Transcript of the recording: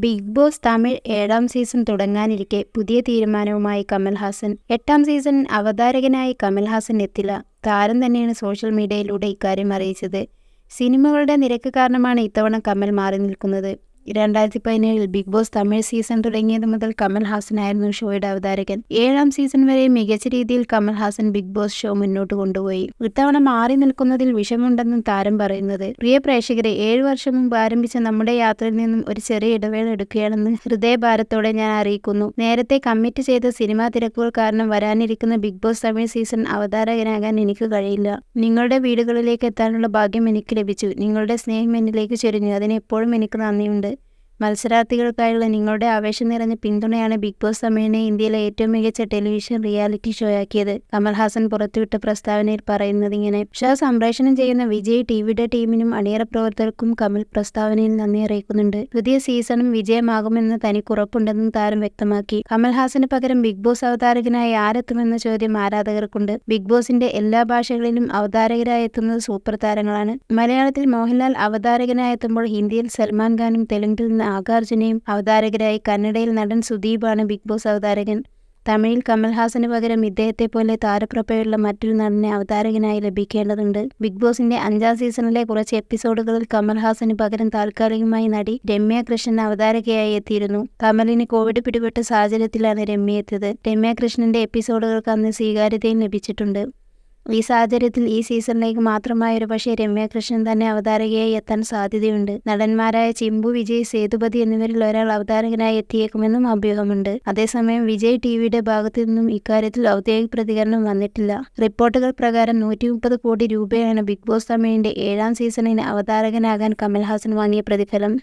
Big Boss Tamil ഏഴാം season തുടങ്ങാനിരിക്കെ പുതിയ തീരുമാനവുമായി കമൽഹാസൻ. എട്ടാം സീസൺ അവതാരകനായി കമൽഹാസൻ എത്തില്ല. താരം തന്നെയാണ് സോഷ്യൽ മീഡിയയിലൂടെ ഇക്കാര്യം അറിയിച്ചത്. സിനിമകളുടെ നിരക്ക് കാരണമാണ് ഇത്തവണ കമൽ മാറി നിൽക്കുന്നത്. രണ്ടായിരത്തി പതിനേഴിൽ ബിഗ് ബോസ് തമിഴ് സീസൺ തുടങ്ങിയത് മുതൽ കമൽഹാസനായിരുന്നു ഷോയുടെ അവതാരകൻ. ഏഴാം സീസൺ വരെ മികച്ച രീതിയിൽ കമൽഹാസൻ ബിഗ് ബോസ് ഷോ മുന്നോട്ട് കൊണ്ടുപോയി. ഇത്തവണ മാറി നിൽക്കുന്നതിൽ വിഷമമുണ്ടെന്നും താരം പറയുന്നത്. പ്രിയ പ്രേക്ഷകരെ ഏഴു വർഷം മുമ്പ് ആരംഭിച്ച നമ്മുടെ യാത്രയിൽ നിന്നും ഒരു ചെറിയ ഇടവേള എടുക്കുകയാണെന്ന് ഹൃദയഭാരത്തോടെ ഞാൻ അറിയിക്കുന്നു. നേരത്തെ കമ്മിറ്റ് ചെയ്ത സിനിമാ തിരക്കുകൾ കാരണം വരാനിരിക്കുന്ന ബിഗ് ബോസ് തമിഴ് സീസൺ അവതാരകനാകാൻ എനിക്ക് കഴിയില്ല. നിങ്ങളുടെ വീടുകളിലേക്ക് എത്താനുള്ള ഭാഗ്യം എനിക്ക് ലഭിച്ചു. നിങ്ങളുടെ സ്നേഹം എന്നിലേക്ക് ചൊരിഞ്ഞു. അതിന് എപ്പോഴും എനിക്ക് നന്ദിയുണ്ട്. മത്സരാർത്ഥികൾക്കായുള്ള നിങ്ങളുടെ ആവേശം നിറഞ്ഞ പിന്തുണയാണ് ബിഗ് ബോസ് തമിഴിനെ ഇന്ത്യയിലെ ഏറ്റവും മികച്ച ടെലിവിഷൻ റിയാലിറ്റി ഷോയാക്കിയത് കമൽഹാസൻ പുറത്തുവിട്ട പ്രസ്താവനയിൽ പറയുന്നത് ഇങ്ങനെ ഷോ സംപ്രേഷണം ചെയ്യുന്ന വിജയ് ടിവിയുടെ ടീമിനും അണിയറ പ്രവർത്തകർക്കും കമൽ പ്രസ്താവനയിൽ നന്ദി അറിയിക്കുന്നുണ്ട്. പുതിയ സീസണും വിജയമാകുമെന്ന് തനിക്ക് ഉറപ്പുണ്ടെന്നും താരം വ്യക്തമാക്കി. കമൽഹാസന് പകരം ബിഗ് ബോസ് അവതാരകനായി ആരെത്തുമെന്ന ചോദ്യം ആരാധകർക്കുണ്ട്. ബിഗ് ബോസിന്റെ എല്ലാ ഭാഷകളിലും അവതാരകരായി എത്തുന്നത് സൂപ്പർ താരങ്ങളാണ്. മലയാളത്തിൽ മോഹൻലാൽ അവതാരകനായെത്തുമ്പോൾ ഹിന്ദിയിൽ സൽമാൻ ഖാനും തെലുങ്കിൽ നിന്ന് നാഗാർജുനയും അവതാരകരായി കന്നഡയിൽ നടൻ സുദീപാണ് ബിഗ് ബോസ് അവതാരകൻ. തമിഴിൽ കമൽഹാസന് പകരം ഇദ്ദേഹത്തെ പോലെ താരപ്രഭയുള്ള മറ്റൊരു നടനെ അവതാരകനായി ലഭിക്കേണ്ടതുണ്ട്. ബിഗ് ബോസിന്റെ അഞ്ചാം സീസണിലെ കുറച്ച് എപ്പിസോഡുകളിൽ കമൽഹാസന് പകരം താൽക്കാലികമായി നടി രമ്യ കൃഷ്ണൻ അവതാരകയായി എത്തിയിരുന്നു. കമലിന് കോവിഡ് പിടിപെട്ട സാഹചര്യത്തിലാണ് രമ്യ എത്തിയത്. രമ്യ കൃഷ്ണന്റെ എപ്പിസോഡുകൾക്ക് അന്ന് സ്വീകാര്യതയും ലഭിച്ചിട്ടുണ്ട്. ഈ സാഹചര്യത്തിൽ ഈ സീസണിലേക്ക് മാത്രമായൊരു പക്ഷേ രമ്യകൃഷ്ണൻ തന്നെ അവതാരകയായി എത്താൻ സാധ്യതയുണ്ട്. നടന്മാരായ ചിമ്പു വിജയ് സേതുപതി എന്നിവരിൽ ഒരാൾ അവതാരകനായി എത്തിയേക്കുമെന്നും അഭ്യൂഹമുണ്ട്. അതേസമയം വിജയ് ടിവിയുടെ ഭാഗത്തു നിന്നും ഇക്കാര്യത്തിൽ ഔദ്യോഗിക പ്രതികരണം വന്നിട്ടില്ല. റിപ്പോർട്ടുകൾ പ്രകാരം നൂറ്റി മുപ്പത് കോടി രൂപയാണ് ബിഗ് ബോസ് തമിഴിന്റെ ഏഴാം സീസണിന് അവതാരകനാകാൻ കമൽഹാസൻ വാങ്ങിയ പ്രതിഫലം.